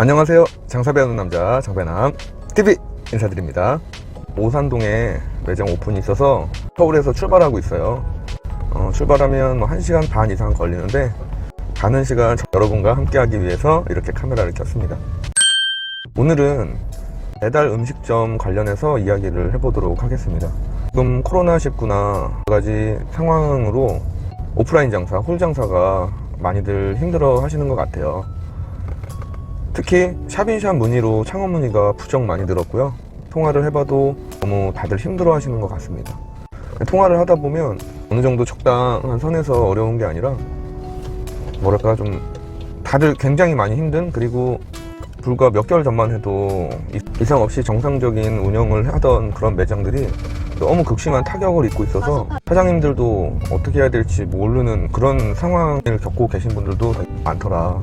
안녕하세요. 장사 배우는 남자 장배남 TV 인사드립니다. 오산동에 매장 오픈이 있어서 서울에서 출발하고 있어요. 어, 출발하면 뭐 1시간 반 이상 걸리는데 가는 시간 여러분과 함께하기 위해서 이렇게 카메라를 켰습니다. 오늘은 배달 음식점 관련해서 이야기를 해보도록 하겠습니다. 지금 코로나19나 여러 가지 상황으로 오프라인 장사, 홀 장사가 많이들 힘들어 하시는 것 같아요. 특히 샵인샵 문의로 창업 문의가 부쩍 많이 늘었고요. 통화를 해봐도 너무 다들 힘들어 하시는 것 같습니다. 통화를 하다 보면 어느 정도 적당한 선에서 어려운 게 아니라 뭐랄까 좀 다들 굉장히 많이 힘든 그리고 불과 몇 개월 전만 해도 이- 이상 없이 정상적인 운영을 하던 그런 매장들이 너무 극심한 타격을 입고 있어서 사장님들도 어떻게 해야 될지 모르는 그런 상황을 겪고 계신 분들도 많더라.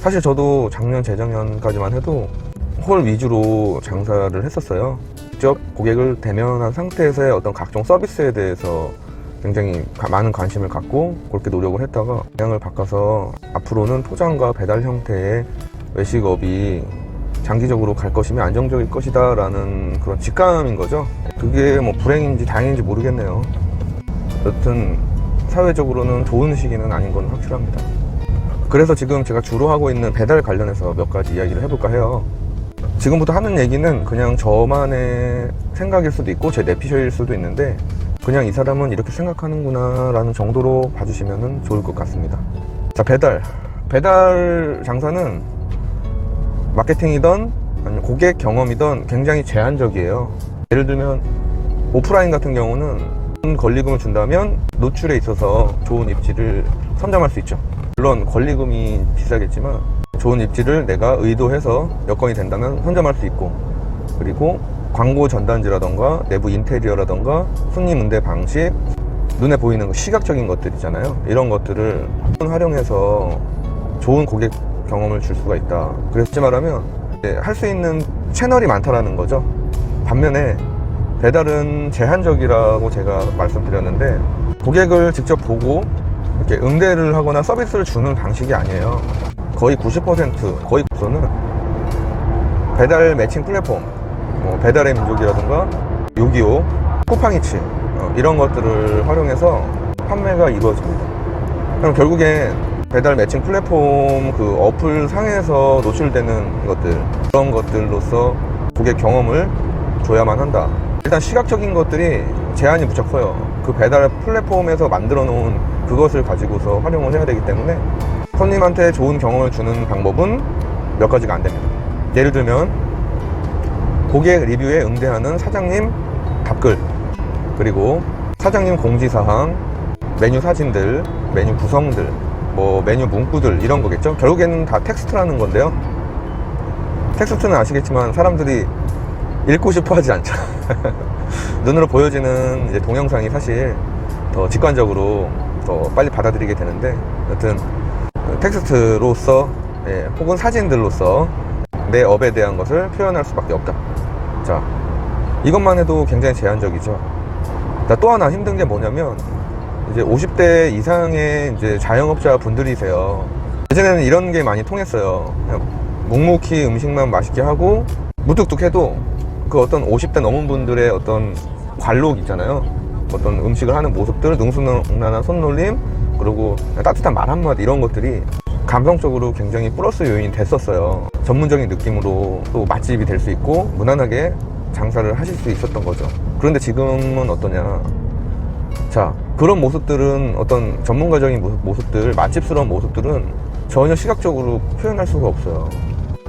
사실 저도 작년, 재작년까지만 해도 홀 위주로 장사를 했었어요. 직접 고객을 대면한 상태에서의 어떤 각종 서비스에 대해서 굉장히 가- 많은 관심을 갖고 그렇게 노력을 했다가 방향을 바꿔서 앞으로는 포장과 배달 형태의 외식업이 장기적으로 갈 것이며 안정적일 것이다 라는 그런 직감인 거죠. 그게 뭐 불행인지 다행인지 모르겠네요. 여튼 사회적으로는 좋은 시기는 아닌 건 확실합니다. 그래서 지금 제가 주로 하고 있는 배달 관련해서 몇 가지 이야기를 해볼까 해요. 지금부터 하는 얘기는 그냥 저만의 생각일 수도 있고 제 내피셜일 수도 있는데 그냥 이 사람은 이렇게 생각하는구나 라는 정도로 봐주시면 좋을 것 같습니다. 자, 배달. 배달 장사는 마케팅이든 아니면 고객 경험이든 굉장히 제한적이에요. 예를 들면 오프라인 같은 경우는 권리금을 준다면 노출에 있어서 좋은 입지를 선점할 수 있죠. 물론 권리금이 비싸겠지만 좋은 입지를 내가 의도해서 여건이 된다면 선점할 수 있고 그리고 광고 전단지라던가 내부 인테리어라던가 손님 응대 방식 눈에 보이는 그 시각적인 것들 있잖아요. 이런 것들을 활용해서 좋은 고객 경험을 줄 수가 있다. 그래서 말하면 할 수 있는 채널이 많다라는 거죠. 반면에 배달은 제한적이라고 제가 말씀드렸는데 고객을 직접 보고 이렇게 응대를 하거나 서비스를 주는 방식이 아니에요. 거의 90% 거의 우선은 배달 매칭 플랫폼, 뭐 배달의 민족이라든가 요기요, 쿠팡이츠 어, 이런 것들을 활용해서 판매가 이루어집니다. 그럼 결국엔 배달 매칭 플랫폼 그 어플 상에서 노출되는 것들 그런 것들로서 고객 경험을 줘야만 한다. 일단 시각적인 것들이 제한이 무척 커요. 그 배달 플랫폼에서 만들어 놓은 그것을 가지고서 활용을 해야 되기 때문에 손님한테 좋은 경험을 주는 방법은 몇 가지가 안 됩니다. 예를 들면 고객 리뷰에 응대하는 사장님 답글 그리고 사장님 공지사항 메뉴 사진들 메뉴 구성들 뭐 메뉴 문구들 이런 거겠죠? 결국에는 다 텍스트라는 건데요. 텍스트는 아시겠지만 사람들이 읽고 싶어 하지 않죠. 눈으로 보여지는 동영상이 사실 더 직관적으로 더 빨리 받아들이게 되는데 여튼 텍스트로서 예, 혹은 사진들로서 내 업에 대한 것을 표현할 수밖에 없다. 자, 이것만 해도 굉장히 제한적이죠. 자, 또 하나 힘든 게 뭐냐면 이제 50대 이상의 이제 자영업자 분들이세요. 예전에는 이런 게 많이 통했어요. 그냥 묵묵히 음식만 맛있게 하고 무뚝뚝해도 그 어떤 50대 넘은 분들의 어떤 관록 있잖아요. 어떤 음식을 하는 모습들, 능수능란한 손놀림, 그리고 따뜻한 말 한마디 이런 것들이 감성적으로 굉장히 플러스 요인이 됐었어요. 전문적인 느낌으로 또 맛집이 될 수 있고 무난하게 장사를 하실 수 있었던 거죠. 그런데 지금은 어떠냐. 자, 그런 모습들은 어떤 전문가적인 모습, 모습들, 맛집스러운 모습들은 전혀 시각적으로 표현할 수가 없어요.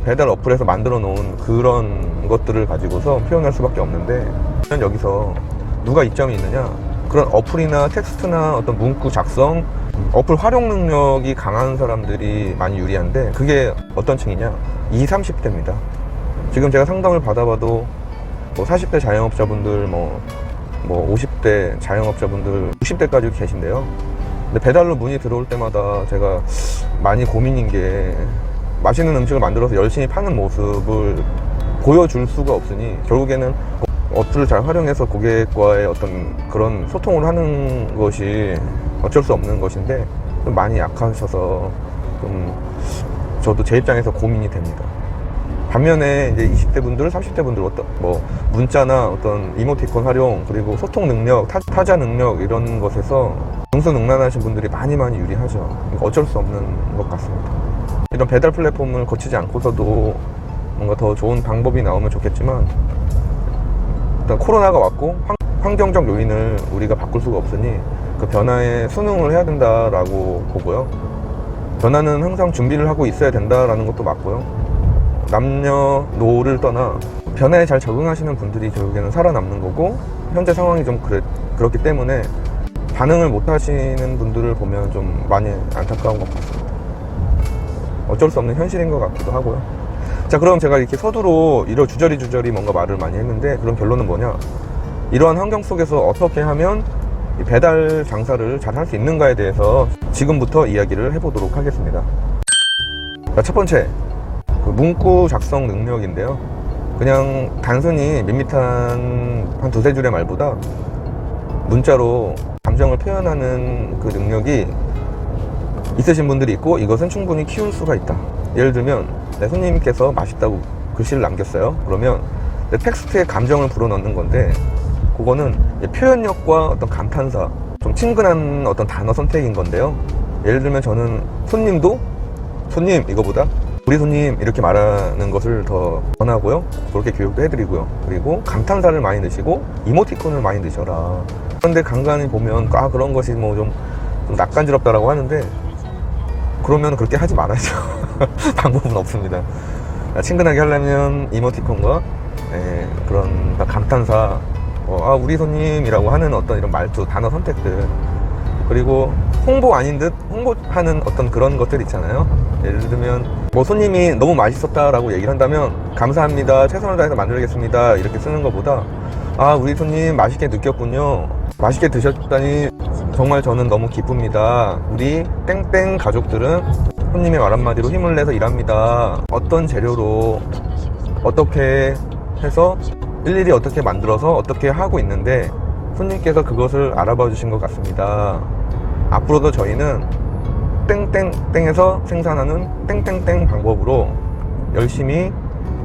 배달 어플에서 만들어 놓은 그런 것들을 가지고서 표현할 수밖에 없는데 과연 여기서 누가 이점이 있느냐? 그런 어플이나 텍스트나 어떤 문구 작성 어플 활용 능력이 강한 사람들이 많이 유리한데 그게 어떤 층이냐? 20, 30대입니다. 지금 제가 상담을 받아봐도 뭐 40대 자영업자분들 뭐, 뭐 50대 자영업자분들 60대까지 계신데요. 근데 배달로 문의 들어올 때마다 제가 많이 고민인 게 맛있는 음식을 만들어서 열심히 파는 모습을 보여줄 수가 없으니 결국에는 어플을 잘 활용해서 고객과의 어떤 그런 소통을 하는 것이 어쩔 수 없는 것인데 좀 많이 약하셔서 좀 저도 제 입장에서 고민이 됩니다. 반면에 이제 20대 분들, 30대 분들 어떤 뭐 문자나 어떤 이모티콘 활용 그리고 소통 능력, 타, 타자 능력 이런 것에서 능수능란하신 분들이 많이 많이 유리하죠. 그러니까 어쩔 수 없는 것 같습니다. 이런 배달 플랫폼을 거치지 않고서도 뭔가 더 좋은 방법이 나오면 좋겠지만 일단 코로나가 왔고 환, 환경적 요인을 우리가 바꿀 수가 없으니 그 변화에 순응을 해야 된다라고 보고요. 변화는 항상 준비를 하고 있어야 된다라는 것도 맞고요. 남녀노를 떠나 변화에 잘 적응하시는 분들이 결국에는 살아남는 거고 현재 상황이 좀 그래, 그렇기 때문에 반응을 못 하시는 분들을 보면 좀 많이 안타까운 것 같습니다. 어쩔 수 없는 현실인 것 같기도 하고요. 자, 그럼 제가 이렇게 서두로 이러 주저리 주저리 뭔가 말을 많이 했는데 그럼 결론은 뭐냐? 이러한 환경 속에서 어떻게 하면 이 배달 장사를 잘 할 수 있는가에 대해서 지금부터 이야기를 해보도록 하겠습니다. 자, 첫 번째, 그 문구 작성 능력인데요. 그냥 단순히 밋밋한 한 두세 줄의 말보다 문자로 감정을 표현하는 그 능력이 있으신 분들이 있고 이것은 충분히 키울 수가 있다. 예를 들면 내 손님께서 맛있다고 글씨를 남겼어요. 그러면 내 텍스트에 감정을 불어넣는 건데 그거는 표현력과 어떤 감탄사, 좀 친근한 어떤 단어 선택인 건데요. 예를 들면 저는 손님도 손님 이거보다 우리 손님 이렇게 말하는 것을 더 권하고요. 그렇게 교육도 해드리고요. 그리고 감탄사를 많이 넣으시고 이모티콘을 많이 넣으셔라. 그런데 간간히 보면 아 그런 것이 뭐좀 낯간지럽다라고 하는데 그러면 그렇게 하지 말아야죠. 방법은 없습니다. 친근하게 하려면 이모티콘과 예, 그런 감탄사, 어, 아 우리 손님이라고 하는 어떤 이런 말투, 단어 선택들 그리고 홍보 아닌 듯 홍보하는 어떤 그런 것들 있잖아요. 예를 들면 뭐 손님이 너무 맛있었다라고 얘기를 한다면 감사합니다, 최선을 다해서 만들겠습니다 이렇게 쓰는 것보다 아 우리 손님 맛있게 느꼈군요, 맛있게 드셨다니 정말 저는 너무 기쁩니다. 우리 땡땡 가족들은 손님의 말 한마디로 힘을 내서 일합니다. 어떤 재료로 어떻게 해서 일일이 어떻게 만들어서 어떻게 하고 있는데 손님께서 그것을 알아봐 주신 것 같습니다. 앞으로도 저희는 땡땡땡에서 생산하는 땡땡땡 방법으로 열심히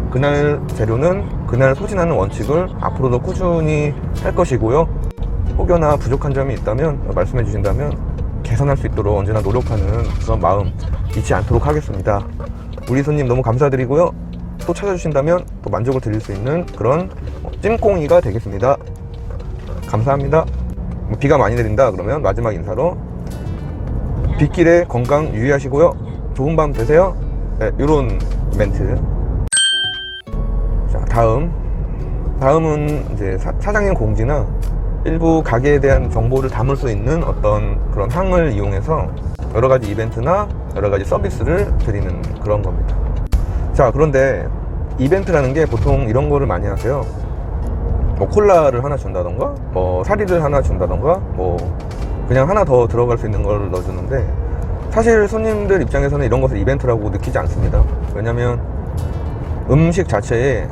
그날 재료는 그날 소진하는 원칙을 앞으로도 꾸준히 할 것이고요. 혹여나 부족한 점이 있다면 말씀해 주신다면 개선할 수 있도록 언제나 노력하는 그런 마음 잊지 않도록 하겠습니다. 우리 손님 너무 감사드리고요. 또 찾아주신다면 또 만족을 드릴 수 있는 그런 찜꽁이가 되겠습니다. 감사합니다. 뭐 비가 많이 내린다 그러면 마지막 인사로 빗길에 건강 유의하시고요. 좋은 밤 되세요. 네, 이런 멘트. 자, 다음. 다음은 이제 사, 사장님 공지나 일부 가게에 대한 정보를 담을 수 있는 어떤 그런 항을 이용해서 여러 가지 이벤트나 여러 가지 서비스를 드리는 그런 겁니다. 자, 그런데 이벤트라는 게 보통 이런 거를 많이 하세요. 뭐 콜라를 하나 준다던가, 뭐 사리를 하나 준다던가, 뭐 그냥 하나 더 들어갈 수 있는 걸 넣어주는데 사실 손님들 입장에서는 이런 것을 이벤트라고 느끼지 않습니다. 왜냐면 음식 자체에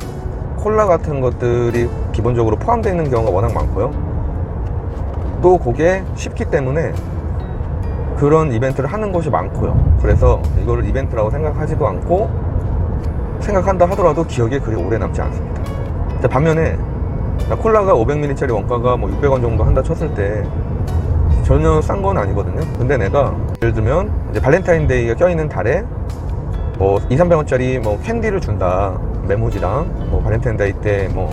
콜라 같은 것들이 기본적으로 포함되어 있는 경우가 워낙 많고요. 또 그게 쉽기 때문에 그런 이벤트를 하는 것이 많고요. 그래서 이거를 이벤트라고 생각하지도 않고 생각한다 하더라도 기억에 그리 오래 남지 않습니다. 자, 반면에 콜라가 500ml짜리 원가가 뭐 600원 정도 한다 쳤을 때 전혀 싼 건 아니거든요. 근데 내가 예를 들면 이제 발렌타인데이가 껴있는 달에 뭐 2, 300원짜리 뭐 캔디를 준다. 메모지랑 뭐 발렌타인데이 때뭐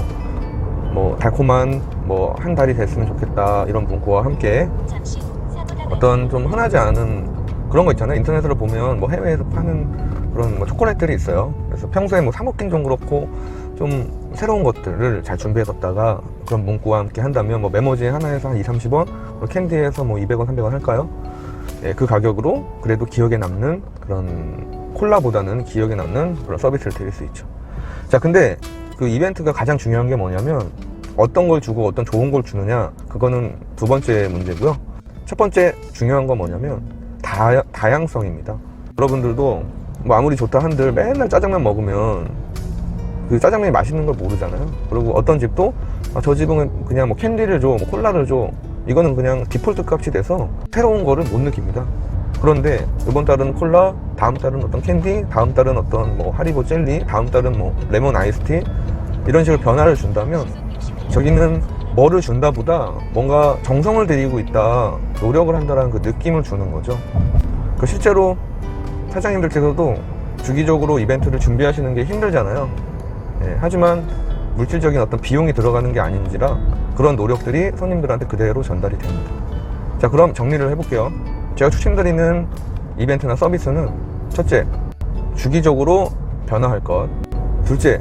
뭐 달콤한 뭐 한 달이 됐으면 좋겠다 이런 문구와 함께 어떤 좀 흔하지 않은 그런 거 있잖아요. 인터넷으로 보면 뭐 해외에서 파는 그런 뭐 초콜릿들이 있어요. 그래서 평소에 뭐 사먹긴 좀 그렇고 좀 새로운 것들을 잘 준비해뒀다가 그런 문구와 함께 한다면 뭐 메모지 하나에서 한 2, 30원, 그리고 캔디에서 뭐 200원, 300원 할까요? 예, 그 가격으로 그래도 기억에 남는 그런 콜라보다는 기억에 남는 그런 서비스를 드릴 수 있죠. 자, 근데 그 이벤트가 가장 중요한 게 뭐냐면 어떤 걸 주고 어떤 좋은 걸 주느냐 그거는 두 번째 문제고요. 첫 번째 중요한 건 뭐냐면 다, 다양성입니다. 여러분들도 뭐 아무리 좋다 한들 맨날 짜장면 먹으면 그 짜장면이 맛있는 걸 모르잖아요. 그리고 어떤 집도 아, 저 집은 그냥 뭐 캔디를 줘, 뭐 콜라를 줘. 이거는 그냥 디폴트 값이 돼서 새로운 거를 못 느낍니다. 그런데 이번 달은 콜라, 다음 달은 어떤 캔디, 다음 달은 어떤 뭐 하리보 젤리, 다음 달은 뭐 레몬 아이스티 이런 식으로 변화를 준다면 저기는 뭐를 준다 보다 뭔가 정성을 들이고 있다, 노력을 한다라는 그 느낌을 주는 거죠. 그 실제로 사장님들께서도 주기적으로 이벤트를 준비하시는 게 힘들잖아요. 예, 하지만 물질적인 어떤 비용이 들어가는 게 아닌지라 그런 노력들이 손님들한테 그대로 전달이 됩니다. 자, 그럼 정리를 해볼게요. 제가 추천드리는 이벤트나 서비스는 첫째, 주기적으로 변화할 것. 둘째,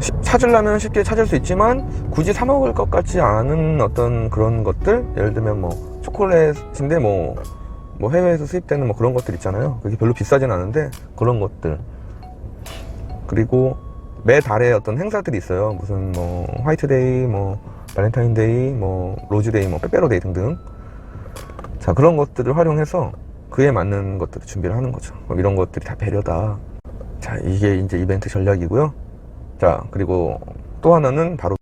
시- 찾으려면 쉽게 찾을 수 있지만 굳이 사 먹을 것 같지 않은 어떤 그런 것들? 예를 들면 뭐 초콜릿인데 뭐, 뭐 해외에서 수입되는 뭐 그런 것들 있잖아요. 그게 별로 비싸진 않은데 그런 것들. 그리고 매 달에 어떤 행사들이 있어요. 무슨 뭐 화이트데이 뭐 발렌타인데이 뭐 로즈데이 뭐 빼빼로데이 등등 자 그런 것들을 활용해서 그에 맞는 것들을 준비를 하는 거죠. 그럼 이런 것들이 다 배려다. 자 이게 이제 이벤트 전략이고요. 자 그리고 또 하나는 바로